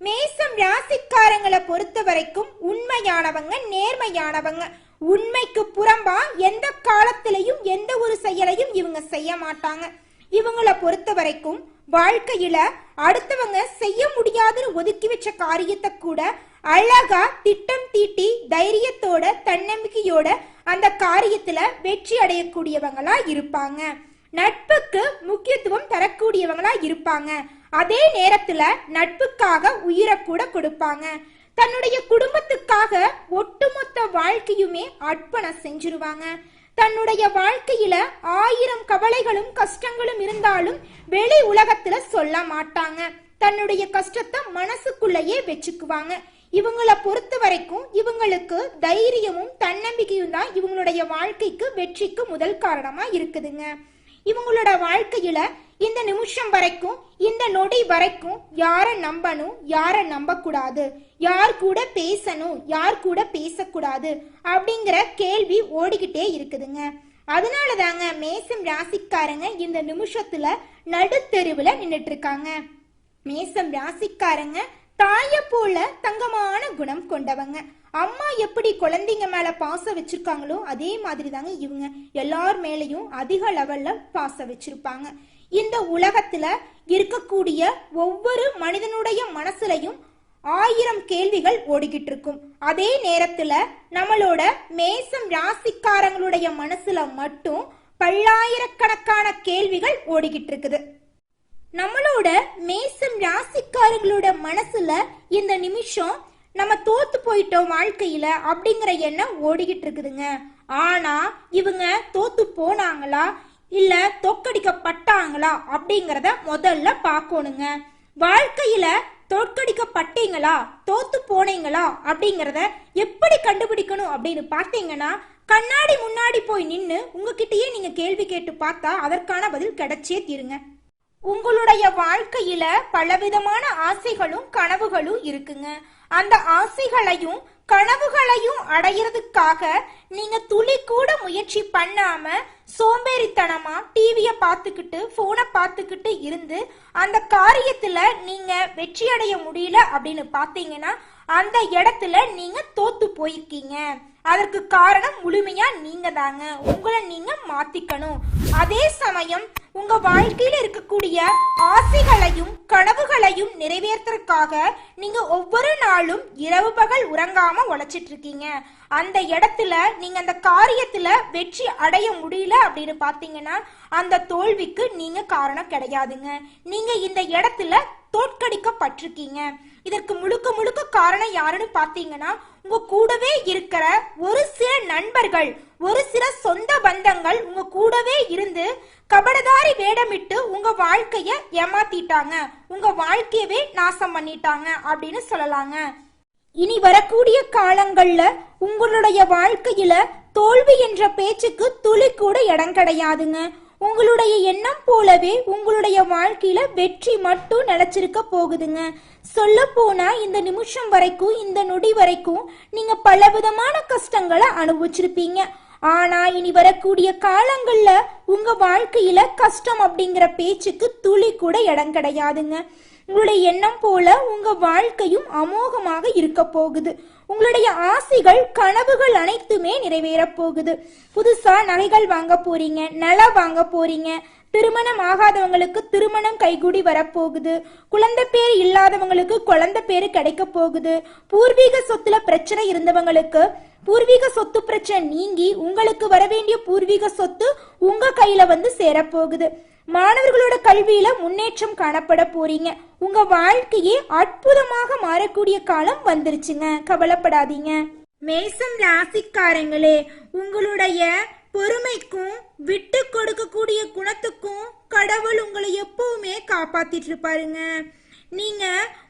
மேசம் ராசிக்காரங்களை பொறுத்த வரைக்கும் உண்மையானவங்க நேர்மையானவங்க. உண்மைக்கு புறம்பா எந்த காலத்திலையும் எந்த ஒரு செயலையும் இவங்க செய்ய மாட்டாங்க. இவங்கள பொறுத்த வரைக்கும் வாழ்க்கையில அடுத்தவங்க செய்ய முடியாதுன்னு ஒதுக்கி வச்ச காரியத்தை கூட அழகா திட்டம் தீட்டி தைரியத்தோட தன்னம்பிக்கையோட அந்த காரியத்துல வெற்றி அடையக்கூடியவங்களா இருப்பாங்க. நட்புக்கு முக்கியத்துவம் தரக்கூடியவங்களா இருப்பாங்க. அதே நேரத்துல நட்புக்காக உயிரை கூட கொடுப்பாங்க. தன்னுடைய குடும்பத்துக்காக ஒட்டுமொத்த வாழ்க்கையுமே அர்ப்பணம் செஞ்சிருவாங்க. தன்னுடைய வாழ்க்கையில ஆயிரம் கவலைகளும் கஷ்டங்களும் இருந்தாலும் வெளி உலகத்துல சொல்ல மாட்டாங்க. தன்னுடைய கஷ்டத்தை மனசுக்குள்ளேயே வச்சுக்குவாங்க. இவங்களை பொறுத்த வரைக்கும் இவங்களுக்கு தைரியமும் தன்னம்பிக்கையும் தான் இவங்களுடைய வாழ்க்கைக்கு வெற்றிக்கு முதல் காரணமா இருக்குதுங்க. இவங்களோட வாழ்க்கையில இந்த நிமிஷம் வரைக்கும் இந்த நொடி வரைக்கும் யாரை நம்பணும் யாரை நம்பக்கூடாது? யார் கூட பேசணும் யார் கூட பேசக்கூடாது? அப்படிங்கிற கேள்வி ஓடிக்கிட்டே இருக்குதுங்க. அதனால தாங்க மேசம் ராசிக்காரங்க இந்த நிமிஷத்துல நடுத்தெருவில் நின்றுட்டு இருக்காங்க மேசம் ராசிக்காரங்க தாய போல தங்கமான குணம் கொண்டவங்க. அம்மா எப்படி குழந்தைங்க மேல பாசம் வச்சிருக்காங்களோ அதே மாதிரி தாங்க இவங்க. எல்லார் மேலையும் அதிக லெவல்ல பாசம் வச்சிருப்பாங்க. இந்த உலகத்துல இருக்கக்கூடிய ஒவ்வொரு மனிதனுடைய மனசுலையும் ஆயிரம் கேள்விகள் ஓடிக்கிட்டு இருக்கும் அதே நேரத்துல நம்மளோட மேசம் ராசிக்காரங்களுடைய மனசுல மட்டும் பல்லாயிரக்கணக்கான கேள்விகள் ஓடிக்கிட்டு இருக்குது நம்மளோட மேசம் ராசிக்காரங்களோட மனசுல இந்த நிமிஷம் நம்ம தோத்து போயிட்டோம் வாழ்க்கையில அப்படிங்கிற எண்ணம் ஓடிக்கிட்டு இருக்குதுங்க ஆனா இவங்க தோத்து போனாங்களா? இல்ல தோக்கடிக்கப்பட்டாங்களா அப்படிங்கறத முதல்ல பார்க்கணுங்க. வாழ்க்கையில தோற்கடிக்கப்பட்டீங்களா? தோத்து போனீங்களா? அப்படிங்கறத எப்படி கண்டுபிடிக்கணும் அப்படின்னு பார்த்தீங்கன்னா கண்ணாடி முன்னாடி போய் நின்று உங்ககிட்டயே நீங்க கேள்வி கேட்டு பார்த்தா அதற்கான பதில் கிடைச்சே தீருங்க. உங்களுடைய வாழ்க்கையில பலவிதமான ஆசைகளும் கனவுகளும் இருக்குங்க. அந்த ஆசைகளையும் கனவுகளையும் அடையிறதுக்காக நீங்க துளி கூட முயற்சி பண்ணாம சோம்பேறித்தனமா டிவிய பார்த்துக்கிட்டு போனை பார்த்துக்கிட்டு இருந்து அந்த காரியத்துல நீங்க வெற்றி அடைய முடியல அப்படின்னு பார்த்தீங்கன்னா அந்த இடத்துல நீங்க தோத்து போயிருக்கீங்க. அதற்கு காரணம் முழுமையா நீங்க தாங்க. உங்களை நீங்க மாத்திக்கணும். அதே சமயம் உங்க வாழ்க்கையில இருக்கக்கூடிய ஆசைகளையும் கனவுகளையும் நிறைவேற்றுறதுக்காக நீங்க ஒவ்வொரு நாளும் இரவு பகல் உறங்காம உழைச்சிட்டு இருக்கீங்க அந்த இடத்துல நீங்க அந்த காரியத்துல வெற்றி அடைய முடியல அப்படின்னு பாத்தீங்கன்னா அந்த தோல்விக்கு நீங்க காரணம் கிடையாதுங்க. நீங்க இந்த இடத்துல தோற்கடிக்கப்பட்டிருக்கீங்க. இதற்கு முழுக்க முழுக்க காரணம் யாருன்னு பாத்தீங்கன்னா உங்க கூடவே இருக்கிற ஒரு சில நண்பர்கள் ஒரு சில சொந்த பந்தங்கள் உங்க கூடவே இருந்து கபடதாரி வேடமிட்டு உங்க வாழ்க்கைய ஏமாத்திட்டாங்க. உங்க வாழ்க்கையவே நாசம் பண்ணிட்டாங்க அப்படின்னு சொல்லலாங்க. இனி வரக்கூடிய காலங்கள்ல உங்களுடைய வாழ்க்கையில தோல்வி என்ற பேச்சுக்கு துளி கூட இடம் கிடையாதுங்க. உங்களுடைய எண்ணம் போலவே உங்களுடைய வாழ்க்கையில வெற்றி மட்டும் நிலைச்சிருக்க போகுதுங்க. சொல்ல போனா இந்த நிமிஷம் வரைக்கும் இந்த நொடி வரைக்கும் நீங்க பலவிதமான கஷ்டங்களை அனுபவிச்சிருப்பீங்க. ஆனா இனி வரக்கூடிய காலங்கள்ல உங்க வாழ்க்கையில கஷ்டம் அப்படிங்கிற பேச்சுக்கு துளி கூட இடம் கிடையாதுங்க. உங்களுடைய எண்ணம் போல உங்க வாழ்க்கையும் அமோகமாக இருக்க போகுது. உங்களுடைய ஆசைகள் கனவுகள் அனைத்துமே நிறைவேறப் போகுது. புதுசா நகைகள் வாங்க போறீங்க நலம் வாங்க போறீங்க. திருமணம் ஆகாதவங்களுக்கு திருமணம் கைகூடி வரப்போகுது குழந்தை பேர் இல்லாதவங்களுக்கு குழந்தை பேர் கிடைக்க போகுது. பூர்வீக சொத்துல பிரச்சனை இருந்தவங்களுக்கு பூர்வீக சொத்து பிரச்சனை நீங்கி உங்களுக்கு வர வேண்டிய பூர்வீக சொத்து உங்க கையில வந்து சேரப்போகுது மாணவர்களோட கல்வியில முன்னேற்றம் காணப்பட போறீங்க. உங்க வாழ்க்கையே அற்புதமாக மாறக்கூடிய காலம் வந்துருச்சுங்க. கவலைப்படாதீங்க. மேசம் ராசிக்காரங்களே உங்களுடைய பொறுமைக்கும் விட்டு கொடுக்கக்கூடிய குணத்துக்கும் கடவுள் உங்களை எப்பவுமே காப்பாத்திட்டு இருப்பாருங்க. நீங்க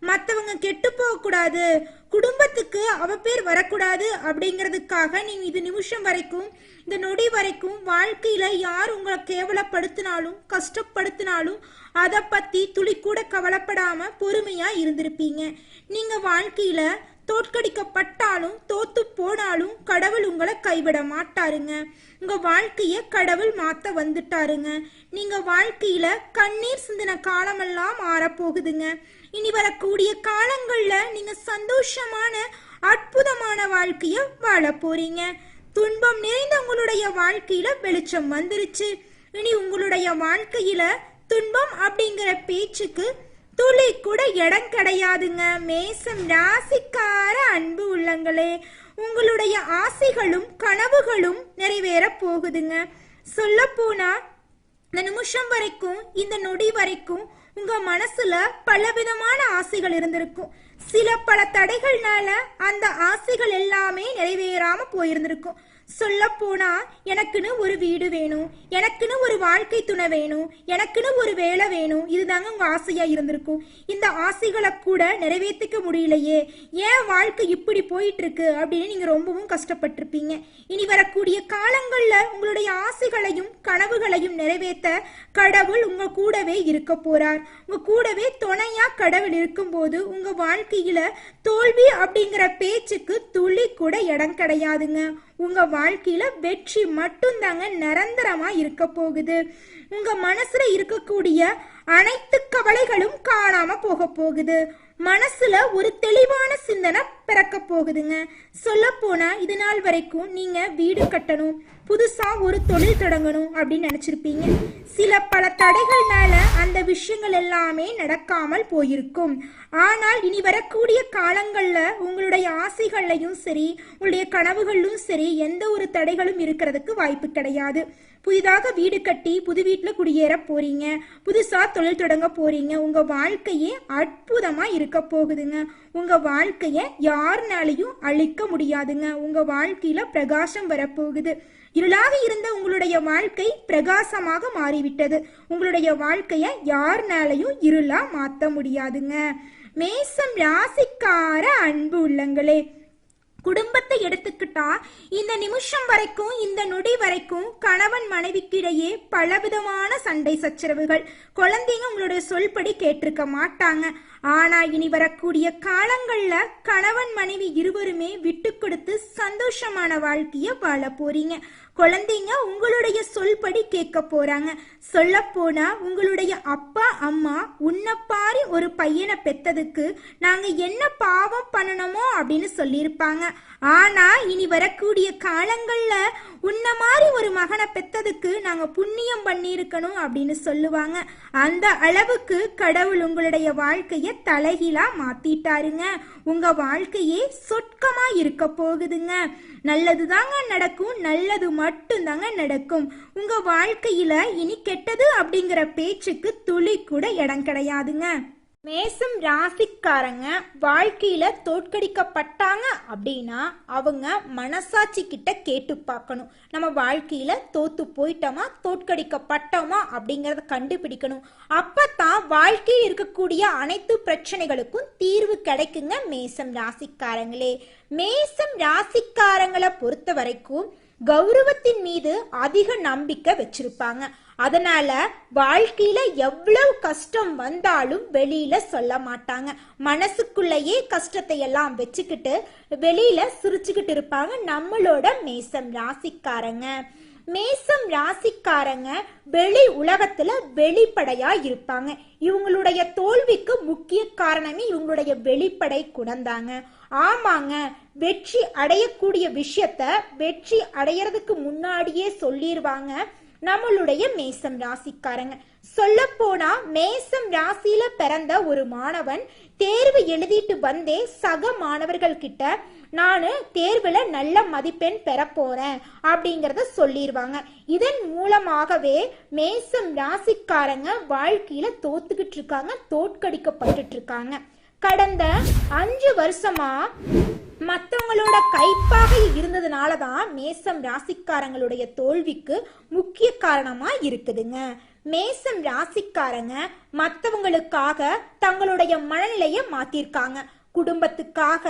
மத்தவங்க கெட்டு போக கூடாது. குடும்பத்துக்கு அவ பேர் வரக்கூடாது அப்படிங்கிறதுக்காக நீங்க இது நிமிஷம் வரைக்கும் இந்த நொடி வரைக்கும் வாழ்க்கையில யார் உங்களை கேவலப்படுத்தினாலும் கஷ்டப்படுத்தினாலும் அதை பத்தி துளி கூட கவலைப்படாம பொறுமையா இருந்திருப்பீங்க. நீங்க வாழ்க்கையில தோற்கடிக்கப்பட்டாலும் தோத்து போனாலும் கடவுள் உங்களை கைவிட மாட்டாருங்க. உங்க வாழ்க்கைய கடவுள் மாத்த வந்துட்டாருங்க. நீங்க வாழ்க்கையில கண்ணீர் சிந்தின காலமெல்லாம் மாறப்போகுதுங்க. இனி வரக்கூடிய காலங்கள்ல நீங்க சந்தோஷமான அற்புதமான வாழ்க்கைய வாழ போறீங்க துன்பம் நிறைந்த உங்களுடைய வாழ்க்கையில வெளிச்சம் வந்துருச்சு. இனி உங்களுடைய வாழ்க்கையில துன்பம் அப்படிங்கிற பேச்சுக்கு துளி கூட இடம் கிடையாதுங்க. மேசம் ராசிக்கார அன்பு உள்ளங்களே உங்களுடைய ஆசைகளும் கனவுகளும் நிறைவேற போகுதுங்க. சொல்ல போனா இந்த நிமிஷம் வரைக்கும் இந்த நொடி வரைக்கும் உங்க மனசுல பலவிதமான ஆசைகள் இருந்திருக்கும். சில பல தடைகள்னால அந்த ஆசைகள் எல்லாமே நிறைவேறாம போயிருந்திருக்கும். சொல்ல போனா எனக்குன்னு ஒரு வீடு வேணும் எனக்குன்னு ஒரு வாழ்க்கை துணை வேணும் எனக்குன்னு ஒரு வேலை வேணும் இதுதாங்க உங்க ஆசையா இருந்திருக்கும். இந்த ஆசைகளை கூட நிறைவேற்றிக்க முடியலையே ஏன் வாழ்க்கை இப்படி போயிட்டு இருக்கு அப்படின்னு நீங்க ரொம்பவும் கஷ்டப்பட்டிருப்பீங்க. இனி வரக்கூடிய காலங்கள்ல உங்களுடைய ஆசைகளையும் கனவுகளையும் நிறைவேற்ற கடவுள் உங்க கூடவே இருக்க போறார். உங்க கூடவே துணையா கடவுள் இருக்கும்போது உங்க வாழ்க்கையில தோல்வி அப்படிங்கிற பேச்சுக்கு துளி கூட இடம் கிடையாதுங்க. உங்க வாழ்க்கையில வெற்றி மட்டும்தாங்க நிரந்தரமா இருக்க போகுது. உங்க மனசுல இருக்கக்கூடிய அனைத்து கவலைகளும் காணாம போக போகுது. மனசுல ஒரு தெளிவான சிந்தனை பிறக்க போகுதுங்க. சொல்ல போனா இது நாள் வரைக்கும் நீங்க வீடு கட்டணும். புதுசா ஒரு தொழில் தொடங்கணும் அப்படின்னு நினைச்சிருப்பீங்க. சில பல தடைகள்னால அந்த விஷயங்கள் எல்லாமே நடக்காமல் போயிருக்கும். ஆனால் இனி வரக்கூடிய காலங்களில் உங்களுடைய ஆசைகள்லையும் சரி உங்களுடைய கனவுகளிலும் சரி எந்த ஒரு தடைகளும் இருக்கிறதுக்கு வாய்ப்பு கிடையாது. புதிதாக வீடு கட்டி புது வீட்டில் குடியேற போறீங்க. புதுசா தொழில் தொடங்க போறீங்க. உங்க வாழ்க்கையே அற்புதமா இருக்க போகுதுங்க. உங்க வாழ்க்கையை யாருனாலையும் அழிக்க முடியாதுங்க. உங்க வாழ்க்கையில பிரகாசம் வரப்போகுது. இருளாக இருந்த உங்களுடைய வாழ்க்கை பிரகாசமாக மாறிவிட்டது. உங்களுடைய வாழ்க்கைய யாருனாலையும் இருளா மாத்த முடியாதுங்க. மேசம் ராசிக்கார அன்பு உள்ளங்களே. குடும்பத்தை எடுத்துக்கிட்டா இந்த நிமிஷம் வரைக்கும் இந்த நொடி வரைக்கும் கணவன் மனைவிக்கிடையே பலவிதமான சண்டை சச்சரவுகள். குழந்தைங்க உங்களுடைய சொல்படி கேட்டிருக்க மாட்டாங்க. ஆனா இனி வரக்கூடிய காலங்கள்ல கணவன் மனைவி இருவருமே விட்டு கொடுத்து சந்தோஷமான வாழ்க்கைய வாழ போறீங்க. குழந்தைங்க உங்களுடைய சொல்படி கேட்க போறாங்க. சொல்ல போனா உங்களுடைய அப்பா அம்மா உன்னை பாரி ஒரு பையனை பெத்ததுக்கு நாங்க என்ன பாவம் பண்ணணுமோ அப்படின்னு சொல்லியிருப்பாங்க. ஆனா இனி வரக்கூடிய காலங்கள்ல உன்ன ஒரு மகனை பெத்ததுக்கு நாங்க புண்ணியம் பண்ணியிருக்கணும் அப்படின்னு சொல்லுவாங்க. அந்த அளவுக்கு கடவுள் உங்களுடைய வாழ்க்கைய தலைகீழா மாத்திட்டாருங்க. உங்க வாழ்க்கையே சொர்க்கமாக இருக்க போகுதுங்க. நல்லது தாங்க நடக்கும் நல்லது மட்டும்தாங்க நடக்கும். உங்க வாழ்க்கையில இனி கெட்டது அப்படிங்கிற பேச்சுக்கு துளி கூட இடம் கிடையாதுங்க. மேசம் ராசிக்காரங்க வாழ்க்கையில தோற்கடிக்கப்பட்டாங்க அப்படின்னா அவங்க மனசாட்சி கிட்ட கேட்டு பார்க்கணும். நம்ம வாழ்க்கையில தோத்து போயிட்டோமா தோற்கடிக்கப்பட்டோமா அப்படிங்கறத கண்டுபிடிக்கணும். அப்பதான் வாழ்க்கையில் இருக்கக்கூடிய அனைத்து பிரச்சனைகளுக்கும் தீர்வு கிடைக்குங்க மேசம் ராசிக்காரங்களே. மேசம் ராசிக்காரங்களை பொறுத்த வரைக்கும் கௌரவத்தின் மீது அதிக நம்பிக்கை வச்சிருப்பாங்க. அதனால வாழ்க்கையில எவ்வளவு கஷ்டம் வந்தாலும் வெளியில சொல்ல மாட்டாங்க. மனசுக்குள்ளேயே கஷ்டத்தை எல்லாம் வச்சுக்கிட்டு வெளியில சிரிச்சுக்கிட்டு இருப்பாங்க. நம்மளோட மேசம் ராசிக்காரங்க. மேசம் ராசிக்காரங்க வெளி உலகத்துல வெளிப்படையா இருப்பாங்க. இவங்களுடைய தோல்விக்கு முக்கிய காரணமே இவங்களுடைய வெளிப்படை குணந்தாங்க ஆமாங்க வெற்றி அடையக்கூடிய விஷயத்த வெற்றி அடையறதுக்கு முன்னாடியே சொல்லிடுவாங்க நம்மளுடைய மேசம் ராசிக்காரங்க. சொல்ல போனா மேசம் ராசியில பிறந்த ஒரு மாணவன் தேர்வு எழுதிட்டு வந்தே சக மாணவர்கள் கிட்ட நான் தேர்வுல நல்ல மதிப்பெண் பெற போறேன் அப்படிங்கறத சொல்லிடுவாங்க இதன் மூலமாகவே மேசம் ராசிக்காரங்க வாழ்க்கையில தோத்துக்கிட்டு இருக்காங்க தோற்கடிக்கப்பட்டுட்டு இருக்காங்க. கடந்த அஞ்சு வருஷமா மற்றவங்களோட கைப்பாக இருந்ததுனால தான் மேசம் ராசிக்காரங்களுடைய தோல்விக்கு முக்கிய காரணமா இருக்குதுங்க. மேசம் ராசிக்காரங்க மற்றவங்களுக்காக தங்களுடைய மனநிலையை மாத்திருக்காங்க. குடும்பத்துக்காக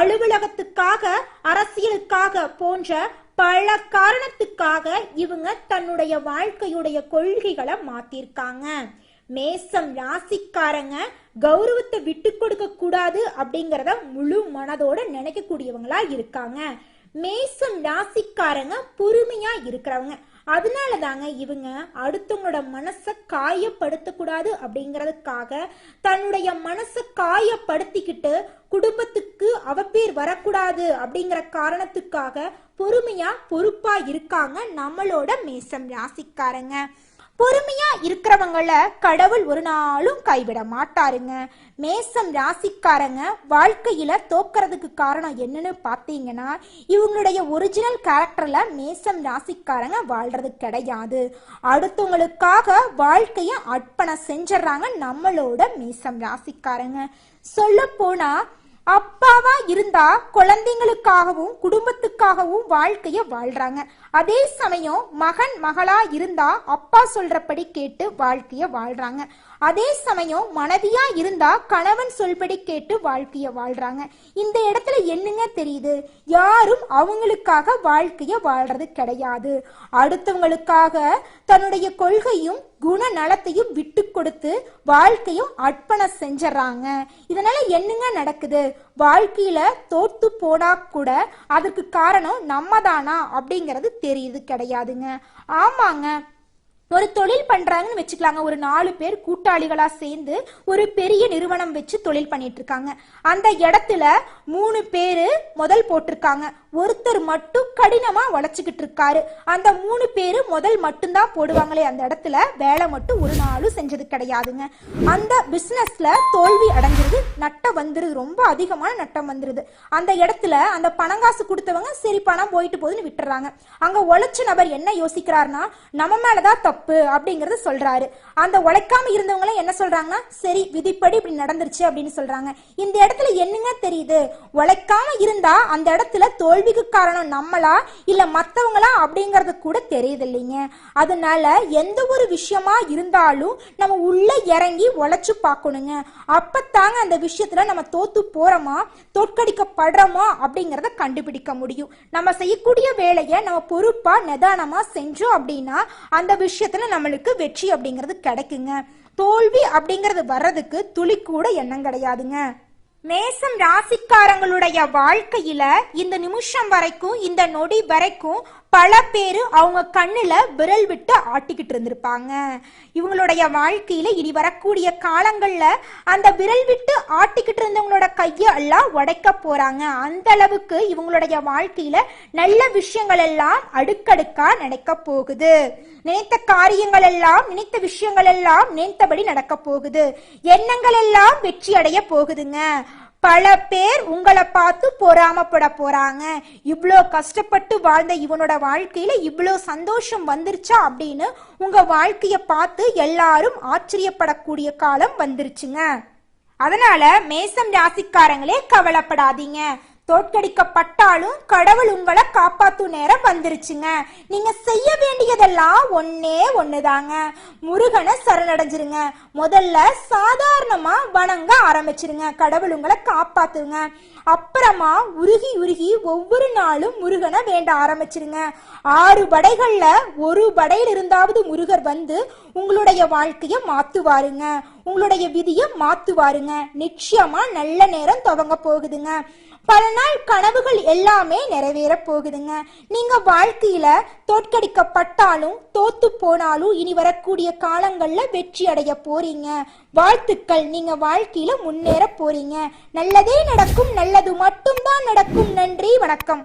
அலுவலகத்துக்காக அரசியலுக்காக போன்ற பல காரணத்துக்காக இவங்க தன்னுடைய வாழ்க்கையுடைய கொள்கைகளை மாத்திருக்காங்க. மேசம் ராசிக்காரங்க கௌரவத்தை விட்டு கொடுக்க கூடாது அப்படிங்கறத முழு மனதோட நினைக்கக்கூடியவங்களா இருக்காங்க. மேசம் ராசிக்காரங்க பொறுமையா இருக்கிறவங்க. அதனால தாங்க இவங்க அடுத்தவங்களோட மனசை காயப்படுத்தக்கூடாது அப்படிங்கிறதுக்காக தன்னுடைய மனசை காயப்படுத்திக்கிட்டு குடும்பத்துக்கு அவப்பேர் வரக்கூடாது அப்படிங்கிற காரணத்துக்காக பொறுமையா பொறுப்பா இருக்காங்க நம்மளோட மேசம் ராசிக்காரங்க. பொறுமையா இருக்கிறவங்கள கடவுள் ஒரு நாளும் கைவிட மாட்டாருங்க. மேசம் ராசிக்காரங்க வாழ்க்கையில தோக்கிறதுக்கு காரணம் என்னன்னு பார்த்தீங்கன்னா இவங்களுடைய ஒரிஜினல் கேரக்டர்ல மேசம் ராசிக்காரங்க வாழ்றது கிடையாது. அடுத்தவங்களுக்காக வாழ்க்கைய அர்ப்பணம் செஞ்சிடறாங்க நம்மளோட மேசம் ராசிக்காரங்க. சொல்ல போனா அப்பாவா இருந்தா குழந்தைங்களுக்காகவும் குடும்பத்துக்காகவும் வாழ்க்கைய வாழ்றாங்க. அதே சமயம் மகன் மகளா இருந்தா அப்பா சொல்றபடி கேட்டு வாழ்க்கைய வாழ்றாங்க. அதே சமயம் மனைவியா இருந்தா கணவன் சொல்படி கேட்டு வாழ்க்கைய வாழ்றாங்க. இந்த இடத்துல என்னங்க தெரியுது? யாரும் அவங்களுக்காக வாழ்க்கைய வாழ்றது கிடையாது. அடுத்தவங்களுக்காக தன்னுடைய கொள்கையும் குணநலத்தையும் விட்டு கொடுத்து வாழ்க்கையும் அர்ப்பணம் செஞ்சிடறாங்க இதனால என்னங்க நடக்குது? வாழ்க்கையில தோத்து போனா கூட அதற்கு காரணம் நம்ம தானா அப்படிங்கிறது தெரியுது கிடையாதுங்க. ஆமாங்க. ஒரு தொழில் பண்றாங்கன்னு வச்சுக்கலாங்க. ஒரு நாலு பேர் கூட்டாளிகளா சேர்ந்து ஒரு பெரிய நிறுவனம் வச்சு தொழில் பண்ணிட்டு இருக்காங்க. அந்த இடத்துல மூணு பேரு முதல் போட்டிருக்காங்க. ஒருத்தர் மட்டும் கடினமா உழைச்சிக்கிட்டு இருக்காரு. அந்த மூணு பேரு முதல் மட்டும்தான் போடுவாங்களே அந்த இடத்துல வேலை மட்டும் ஒரு நாளும் செஞ்சது கிடையாதுங்க. அந்த பிசினஸ்ல தோல்வி அடைஞ்சிருது நட்டம் வந்துருது ரொம்ப அதிகமான நட்டம் வந்துருது. அந்த இடத்துல அந்த பணங்காசு கொடுத்தவங்க சரி பணம் போயிட்டு போகுதுன்னு விட்டுறாங்க. அங்க உழைச்ச நபர் என்ன யோசிக்கிறாருன்னா நம்ம மேலதான் தப்பு அப்படிங்கறது சொல்றாரு. அந்த உழைக்காம இருந்தவங்க என்ன சொல்றாங்கன்னா சரி விதிப்படி இப்படி நடந்துருச்சு அப்படின்னு சொல்றாங்க. இந்த இடத்துல என்னங்க தெரியுது? உழைக்காம இருந்தா அந்த இடத்துல தோல்வி தோல்விக்கு காரணம் நம்மளா இல்ல மத்தவங்களா அப்படிங்கறது கூட தெரியுது இல்லைங்க அதனால எந்த ஒரு விஷயமா இருந்தாலும் நம்ம உள்ள இறங்கி உழைச்சு பார்க்கணுங்க. அப்பத்தாங்க அந்த விஷயத்துல நம்ம தோத்து போறோமா தோற்கடிக்கப்படுறோமா அப்படிங்கறத கண்டுபிடிக்க முடியும். நம்ம செய்யக்கூடிய வேலையை நம்ம பொறுப்பா நிதானமா செஞ்சோம் அப்படின்னா அந்த விஷயத்துல நம்மளுக்கு வெற்றி அப்படிங்கிறது கிடைக்குங்க. தோல்வி அப்படிங்கிறது வர்றதுக்கு துளி கூட எண்ணம் கிடையாதுங்க. மேசம் ராசிக்காரங்களுடைய வாழ்க்கையில இந்த நிமிஷம் வரைக்கும் இந்த நொடி வரைக்கும் பல பேர் அவங்க கண்ணில் விரல் விட்டு ஆட்டிக்கிட்டு இருந்திருப்பாங்க. இவங்களுடைய வாழ்க்கையில் இனி வரக்கூடிய காலங்களில் அந்த விரல் விட்டு ஆட்டிக்கிட்டு இருந்தவங்களோட கையை எல்லாம் உடைக்க போகிறாங்க அந்த அளவுக்கு இவங்களுடைய வாழ்க்கையில் நல்ல விஷயங்கள் எல்லாம் அடுக்கடுக்காக நடக்க போகுது. நினைத்த காரியங்கள் எல்லாம் நினைத்த விஷயங்கள் எல்லாம் நினைத்தபடி நடக்க போகுது. எண்ணங்கள் எல்லாம் வெற்றி அடைய போகுதுங்க. பல பேர் உங்களை பார்த்து பொறாமப்பட போறாங்க. இவ்வளோ கஷ்டப்பட்டு வாழ்ந்த இவனோட வாழ்க்கையில இவ்வளோ சந்தோஷம் வந்துருச்சா அப்படின்னு உங்க வாழ்க்கைய பார்த்து எல்லாரும் ஆச்சரியப்படக்கூடிய காலம் வந்துருச்சுங்க. அதனால மேசம் ராசிக்காரங்களே கவலைப்படாதீங்க. தோற்கடிக்கப்பட்டாலும் கடவுள் உங்களை காப்பாத்தும் நேரம் வந்துருச்சுங்க. நீங்க செய்ய வேண்டியதெல்லாம் ஒன்னே ஒண்ணுதாங்க. முருகனை சரணடைஞ்சிருங்க. முதல்ல சாதாரணமா வணங்க ஆரம்பிச்சிருங்க. கடவுள் உங்களை காப்பாத்துங்க. அப்புறமா உருகி உருகி ஒவ்வொரு நாளும் முருகனை வேண்ட ஆரம்பிச்சிருங்க. ஆறு படைகள்ல ஒரு படையில் இருந்தாவது முருகர் வந்து உங்களுடைய வாழ்க்கைய மாத்துவாருங்க. உங்களுடைய விதியை மாத்துவாருங்க. நிச்சயமா நல்ல நேரம் துவங்க போகுதுங்க. பல நாள் கனவுகள் எல்லாமே நிறைவேற போகுதுங்க. நீங்க வாழ்க்கையில தோற்கடிக்கப்பட்டாலும் தோத்து போனாலும் இனி வரக்கூடிய காலங்கள்ல வெற்றி அடைய போறீங்க. வாழ்த்துக்கள் நீங்க வாழ்க்கையில முன்னேற போறீங்க. நல்லதே நடக்கும் நல்லது மட்டும்தான் நடக்கும். நன்றி வணக்கம்.